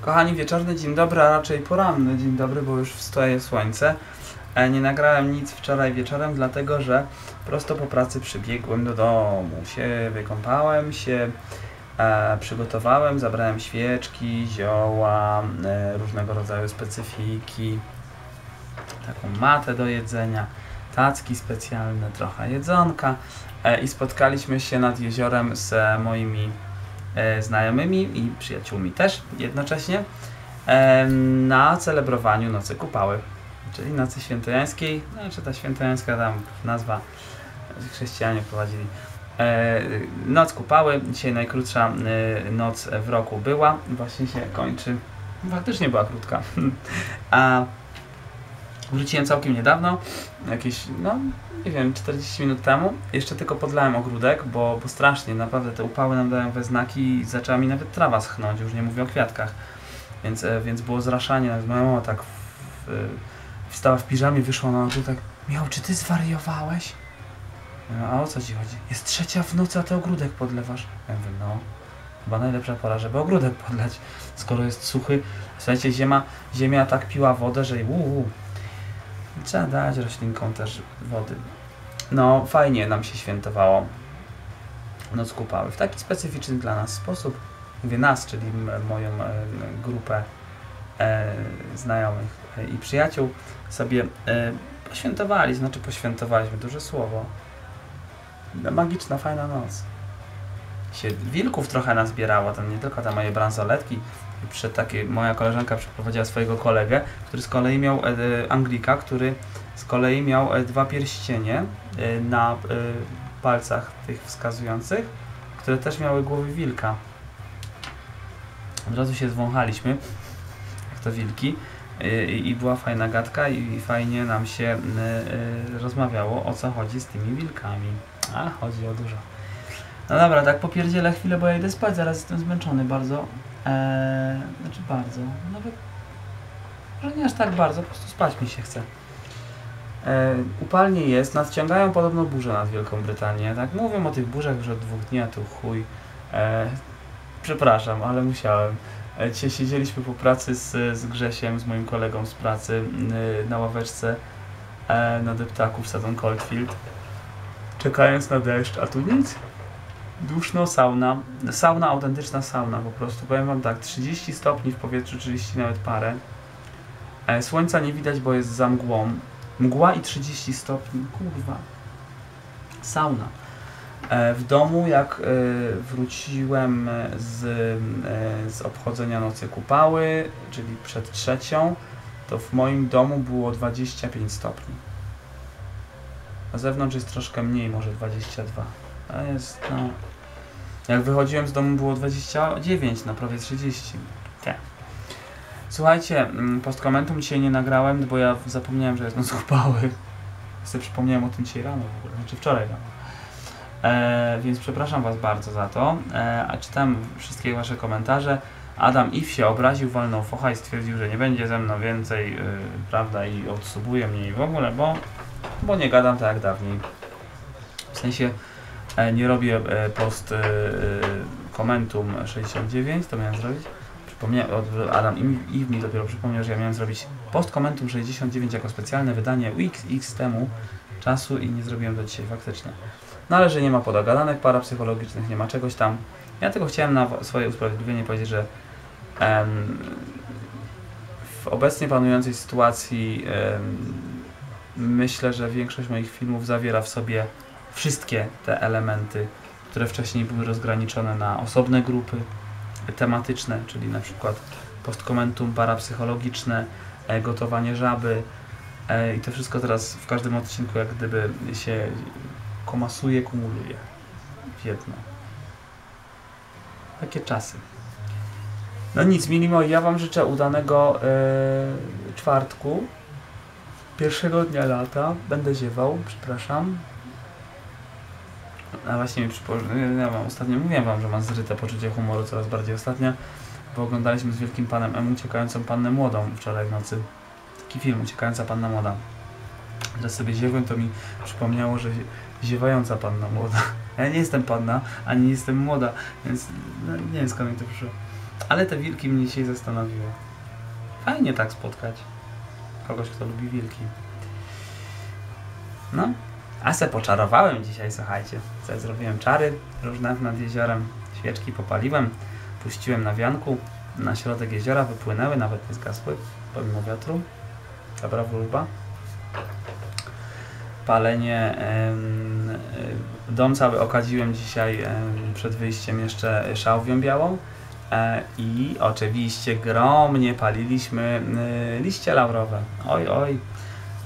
Kochani, wieczorny dzień dobry, a raczej poranny dzień dobry, bo już wstaje słońce. E, Nie nagrałem nic wczoraj wieczorem, dlatego że prosto po pracy przybiegłem do domu. Się wykąpałem się, e, przygotowałem, zabrałem świeczki, zioła, e, różnego rodzaju specyfiki, taką matę do jedzenia, tacki specjalne, trochę jedzonka e, i spotkaliśmy się nad jeziorem z moimi znajomymi i przyjaciółmi też jednocześnie e, na celebrowaniu Nocy Kupały, czyli Nocy Świętojańskiej, znaczy ta świętojańska tam nazwa chrześcijanie prowadzili. E, Noc Kupały, dzisiaj najkrótsza e, noc w roku była, właśnie się kończy, faktycznie była krótka, a wróciłem całkiem niedawno, jakieś, no nie wiem, 40 minut temu. Jeszcze tylko podlałem ogródek, bo, bo strasznie, naprawdę te upały nam dają we znaki i zaczęła mi nawet trawa schnąć, już nie mówię o kwiatkach. Więc, e, więc było zraszanie, nawet moja mama tak w, wstała w piżamie, wyszła na ogródek. Miał, czy ty zwariowałeś? A o co ci chodzi? Jest trzecia w nocy, a ty ogródek podlewasz. Ja mówię, no, chyba najlepsza pora, żeby ogródek podleć, skoro jest suchy. Słuchajcie, ziemia, ziemia tak piła wodę, że uuu, Trzeba dać roślinkom też wody. No, fajnie nam się świętowało Noc Kupały. W taki specyficzny dla nas sposób. Mówię nas, czyli moją e, grupę e, znajomych e, i przyjaciół sobie poświętowali, znaczy poświętowaliśmy, duże słowo. No, Magiczna, fajna noc. Się wilków trochę nazbierało, tam nie tylko te moje bransoletki, przed takie, moja koleżanka przeprowadziła swojego kolegę, który z kolei miał e, Anglika, który z kolei miał e, dwa pierścienie e, na palcach tych wskazujących, które też miały głowy wilka. Od razu się zwąchaliśmy, jak to wilki. I była fajna gadka i fajnie nam się rozmawiało o co chodzi z tymi wilkami. A, chodzi o dużo. No dobra, tak popierdzielę chwilę, bo ja idę spać, zaraz jestem zmęczony bardzo. Eee, znaczy bardzo. Nawet może nie aż tak bardzo, po prostu spać mi się chce. Eee, upalnie jest, nadciągają podobno burze nad Wielką Brytanię. Tak mówią o tych burzach już od dwóch dni, a tu chuj. Eee, przepraszam, ale musiałem. E, Dzisiaj siedzieliśmy po pracy z, z Grzesiem, z moim kolegą z pracy na ławeczce e, na deptaku w Sutton Coldfield. Czekając na deszcz, a tu nic. Duszno, sauna. Sauna, autentyczna sauna po prostu. Powiem wam tak, 30 stopni w powietrzu, 30 nawet parę. E, słońca nie widać, bo jest za mgłą. Mgła i 30 stopni, kurwa. Sauna. E, w domu, jak e, wróciłem z, z obchodzenia nocy kupały, czyli przed trzecią, to w moim domu było 25 stopni. Na zewnątrz jest troszkę mniej, może 22. A jest, no... Jak wychodziłem z domu było 29, no prawie 30. Tak. Słuchajcie, mm, postkomentum dzisiaj nie nagrałem, bo ja zapomniałem, że jest noc kupały. Sobie przypomniałem o tym dzisiaj rano w ogóle, znaczy wczoraj rano. E, więc przepraszam Was bardzo za to. E, a czytam wszystkie Wasze komentarze. Adam If się obraził, walnął focha i stwierdził, że nie będzie ze mną więcej, y, prawda, i odsubuje mnie i w ogóle, bo, bo nie gadam tak jak dawniej. W sensie nie robię e, post e, e, komentum 69, to miałem zrobić. Przypomniałem, Adam If mi dopiero przypomniał, że ja miałem zrobić post komentum 69 jako specjalne wydanie weeks X temu czasu i nie zrobiłem to dzisiaj faktycznie. No ale że nie ma podogadanek parapsychologicznych, nie ma czegoś tam. Ja tylko chciałem na wo- swoje usprawiedliwienie powiedzieć, że em, w obecnie panującej sytuacji em, myślę, że większość moich filmów zawiera w sobie wszystkie te elementy, które wcześniej były rozgraniczone na osobne grupy tematyczne, czyli na przykład postkomentum parapsychologiczne, e, gotowanie żaby e, i to wszystko teraz w każdym odcinku jak gdyby się komasuje, kumuluje w jedno. Takie czasy. No nic, mili ja Wam życzę udanego e, czwartku, pierwszego dnia lata. Będę ziewał, przepraszam. A właśnie mi przypomniał, ja ostatnio mówiłem Wam, że mam zryte poczucie humoru coraz bardziej ostatnio, bo oglądaliśmy z Wielkim Panem M Uciekającą Pannę Młodą wczoraj w nocy. Taki film, Uciekająca Panna Młoda. Teraz sobie ziewłem, to mi przypomniało, że ziewająca panna młoda. Ja nie jestem panna, ani nie jestem młoda, więc no, nie wiem skąd mi to przyszło. Ale te wilki mnie dzisiaj zastanowiły. Fajnie tak spotkać kogoś, kto lubi wilki. No, a se poczarowałem dzisiaj, słuchajcie. Co zrobiłem czary różne nad jeziorem. Świeczki popaliłem, puściłem na wianku. Na środek jeziora wypłynęły, nawet nie zgasły, pomimo wiatru. Dobra wróżba. Palenie. y, dom cały okadziłem dzisiaj przed wyjściem jeszcze szałwią białą. E, I oczywiście gromnie paliliśmy y, liście laurowe. Oj, oj.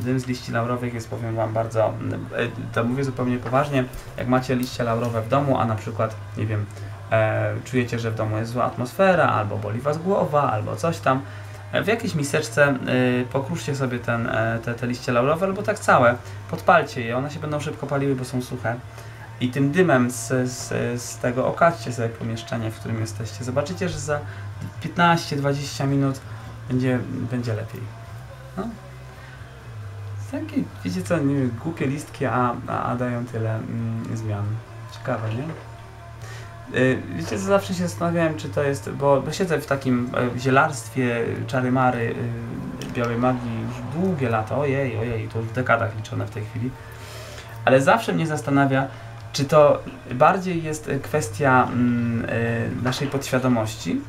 Dym z liści laurowych jest, powiem Wam, bardzo. y, To mówię zupełnie poważnie. Jak macie liście laurowe w domu, a na przykład, nie wiem, e, czujecie, że w domu jest zła atmosfera, albo boli Was głowa, albo coś tam, e, w jakiejś miseczce y, pokruszcie sobie ten, e, te, te liście laurowe, albo tak całe. Podpalcie je, one się będą szybko paliły, bo są suche. I tym dymem z, z, z tego okażcie sobie pomieszczenie, w którym jesteście. Zobaczycie, że za 15-20 minut będzie, będzie lepiej. No. Takie, wiecie co, nie głupie listki, a, a, a dają tyle mm, zmian. Ciekawe, nie? Y, Wiecie, co zawsze się zastanawiałem, czy to jest, bo, bo siedzę w takim e, zielarstwie, czary-mary, y, białej magii już długie lata, ojej, ojej, to już w dekadach liczone w tej chwili, ale zawsze mnie zastanawia, czy to bardziej jest kwestia mm, e, naszej podświadomości,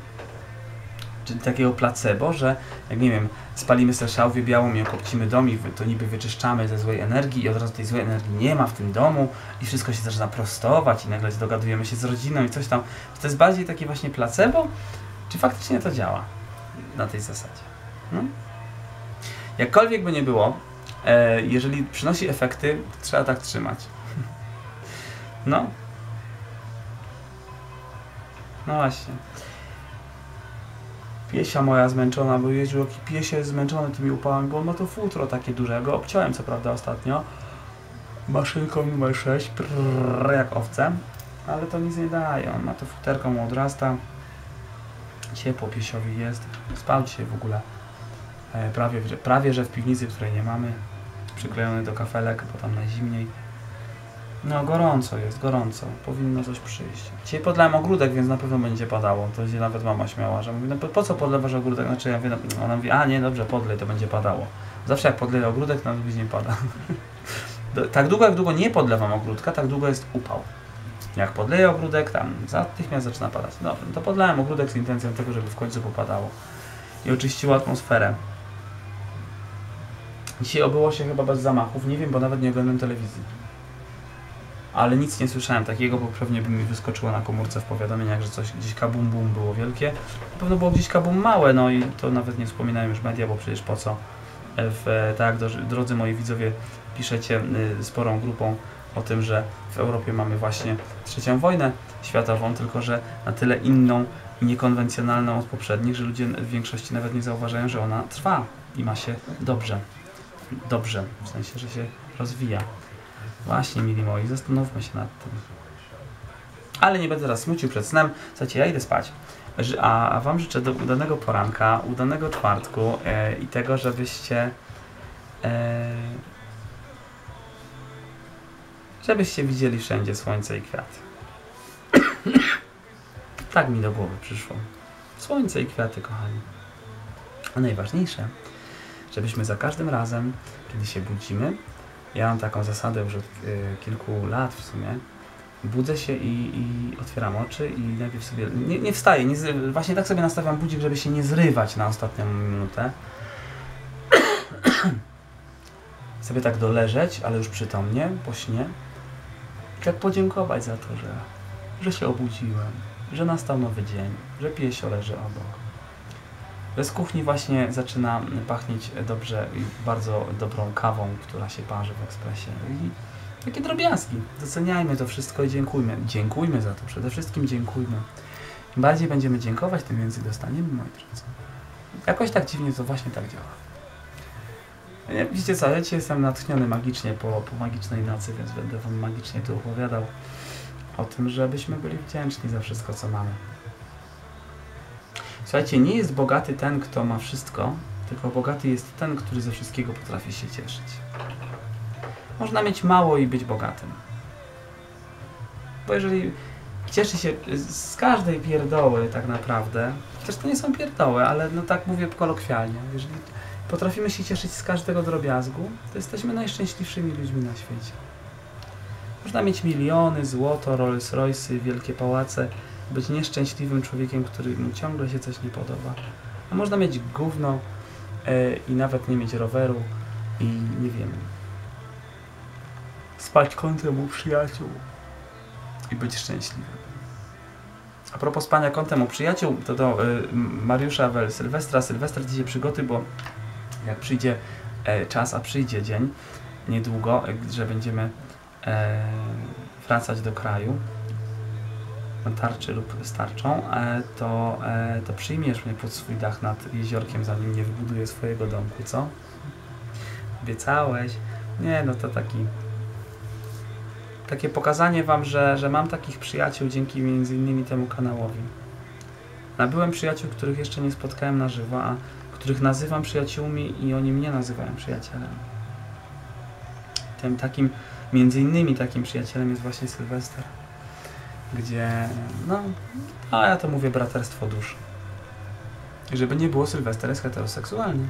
czy takiego placebo, że jak nie wiem, spalimy sobie szałwię białą i okopcimy dom i to niby wyczyszczamy ze złej energii i od razu tej złej energii nie ma w tym domu i wszystko się zaczyna prostować i nagle dogadujemy się z rodziną i coś tam. Czy to jest bardziej takie właśnie placebo, czy faktycznie to działa na tej zasadzie? No? Jakkolwiek by nie było, e, jeżeli przynosi efekty, trzeba tak trzymać. No. No właśnie. Piesia moja zmęczona, bo jeździł jaki piesie jest zmęczony tymi upałami, bo on ma to futro takie duże. Ja go obciąłem co prawda ostatnio. Maszynką numer 6, prrr, jak owce. Ale to nic nie daje, on ma to futerko, mu odrasta. Ciepło piesiowi jest. Spał dzisiaj w ogóle. E, prawie, prawie, że w piwnicy, której nie mamy. Przyklejony do kafelek, bo tam najzimniej. No gorąco jest, gorąco. Powinno coś przyjść. Dzisiaj podlałem ogródek, więc na pewno będzie padało. To się nawet mama śmiała, że mówi, no po, po co podlewasz ogródek? Znaczy ja wiem, ona mówi, a nie, dobrze, podlej, to będzie padało. Zawsze jak podleję ogródek, to nawet nie pada. Tak długo, jak długo nie podlewam ogródka, tak długo jest upał. Jak podleję ogródek, tam natychmiast zaczyna padać. Dobrze, no to podlałem ogródek z intencją tego, żeby w końcu popadało. I oczyściło atmosferę. Dzisiaj obyło się chyba bez zamachów, nie wiem, bo nawet nie oglądam telewizji ale nic nie słyszałem takiego, bo pewnie by mi wyskoczyło na komórce w powiadomieniach, że coś gdzieś kabum bum było wielkie. Na pewno było gdzieś kabum małe, no i to nawet nie wspominają już media, bo przecież po co w, e, tak drodzy moi widzowie piszecie y, sporą grupą o tym, że w Europie mamy właśnie trzecią wojnę światową, tylko że na tyle inną i niekonwencjonalną od poprzednich, że ludzie w większości nawet nie zauważają, że ona trwa i ma się dobrze. Dobrze, w sensie, że się rozwija. Właśnie, mili moi, zastanówmy się nad tym. Ale nie będę teraz smucił przed snem. Słuchajcie, ja idę spać. A Wam życzę do udanego poranka, udanego czwartku e, i tego, żebyście e, żebyście widzieli wszędzie słońce i kwiaty. tak mi do głowy przyszło. Słońce i kwiaty, kochani. A najważniejsze, żebyśmy za każdym razem, kiedy się budzimy, ja mam taką zasadę już od y, kilku lat w sumie. Budzę się i, i otwieram oczy i najpierw sobie. Nie, nie wstaję, nie, zry- właśnie tak sobie nastawiam budzik, żeby się nie zrywać na ostatnią minutę. sobie tak doleżeć, ale już przytomnie, po śnie. I tak podziękować za to, że, że się obudziłem, że nastał nowy dzień, że piesio leży obok. Z kuchni właśnie zaczyna pachnieć dobrze bardzo dobrą kawą, która się parzy w ekspresie. I takie drobiazgi. Doceniajmy to wszystko i dziękujmy. Dziękujmy za to. Przede wszystkim dziękujmy. Im bardziej będziemy dziękować, tym więcej dostaniemy, moi drodzy. Jakoś tak dziwnie to właśnie tak działa. Widzicie co, ja jestem natchniony magicznie po, po magicznej nocy, więc będę wam magicznie tu opowiadał o tym, żebyśmy byli wdzięczni za wszystko, co mamy. Słuchajcie, nie jest bogaty ten, kto ma wszystko, tylko bogaty jest ten, który ze wszystkiego potrafi się cieszyć. Można mieć mało i być bogatym. Bo jeżeli cieszy się z każdej pierdoły tak naprawdę. Chociaż to nie są pierdoły, ale no tak mówię kolokwialnie. Jeżeli potrafimy się cieszyć z każdego drobiazgu, to jesteśmy najszczęśliwszymi ludźmi na świecie. Można mieć miliony, złoto, Rolls Royce'y, wielkie pałace, być nieszczęśliwym człowiekiem, któremu ciągle się coś nie podoba. A można mieć gówno e, i nawet nie mieć roweru i nie wiem, spać kątem u przyjaciół i być szczęśliwym. A propos spania kątem u przyjaciół, to do y, Mariusza Wel Sylwestra. Sylwester dzisiaj przygoty, bo jak przyjdzie e, czas, a przyjdzie dzień niedługo, że będziemy wracać do kraju tarczy lub starczą, e, to, e, to przyjmiesz mnie pod swój dach nad jeziorkiem, zanim nie wybuduję swojego domku, co? Obiecałeś? Nie, no to taki takie pokazanie wam, że, że mam takich przyjaciół dzięki między innymi temu kanałowi. Nabyłem przyjaciół, których jeszcze nie spotkałem na żywo, a których nazywam przyjaciółmi i oni mnie nazywają przyjacielem. Tym takim, między innymi takim przyjacielem jest właśnie Sylwester, gdzie, no, a ja to mówię braterstwo dusz. Żeby nie było, Sylwester jest heteroseksualny.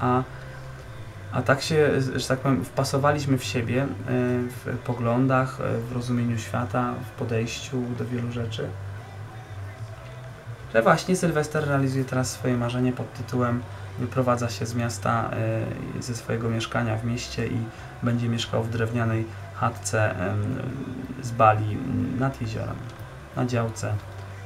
A a tak się, że tak powiem, wpasowaliśmy w siebie, e, w poglądach, e, w rozumieniu świata, w podejściu do wielu rzeczy, że właśnie Sylwester realizuje teraz swoje marzenie pod tytułem wyprowadza się z miasta, e, ze swojego mieszkania w mieście i będzie mieszkał w drewnianej chatce z Bali nad jeziorem, na działce.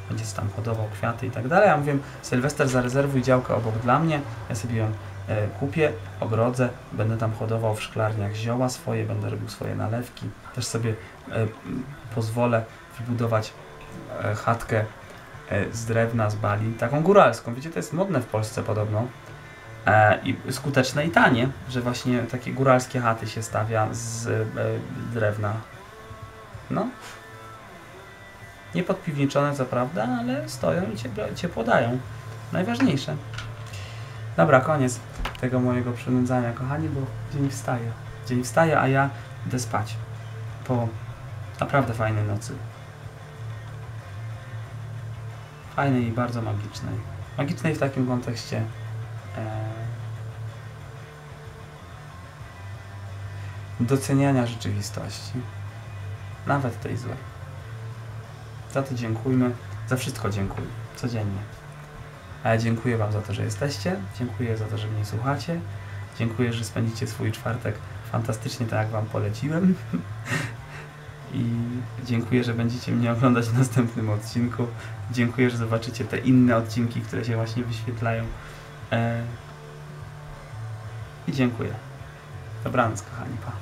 Będzie tam hodował kwiaty i tak dalej. Ja mówię, Sylwester zarezerwuj działkę obok dla mnie, ja sobie ją E, kupię, ogrodzę, będę tam hodował w szklarniach zioła swoje, będę robił swoje nalewki. Też sobie e, pozwolę wybudować e, chatkę z drewna, z bali, taką góralską. Wiecie, to jest modne w Polsce podobno. I skuteczne i tanie, że właśnie takie góralskie chaty się stawia z drewna. No. Nie podpiwniczone co prawda, ale stoją i ciepło, ciepło dają. Najważniejsze. Dobra, koniec tego mojego przynudzania, kochani, bo dzień wstaje. Dzień wstaje, a ja idę spać. Po naprawdę fajnej nocy. Fajnej i bardzo magicznej. Magicznej w takim kontekście e, doceniania rzeczywistości. Nawet tej złej. Za to dziękujmy. Za wszystko dziękuję. Codziennie. A ja dziękuję Wam za to, że jesteście. Dziękuję za to, że mnie słuchacie. Dziękuję, że spędzicie swój czwartek fantastycznie, tak jak Wam poleciłem. I dziękuję, że będziecie mnie oglądać w następnym odcinku. Dziękuję, że zobaczycie te inne odcinki, które się właśnie wyświetlają. E, I dziękuję. Dobranoc, kochani. Pa.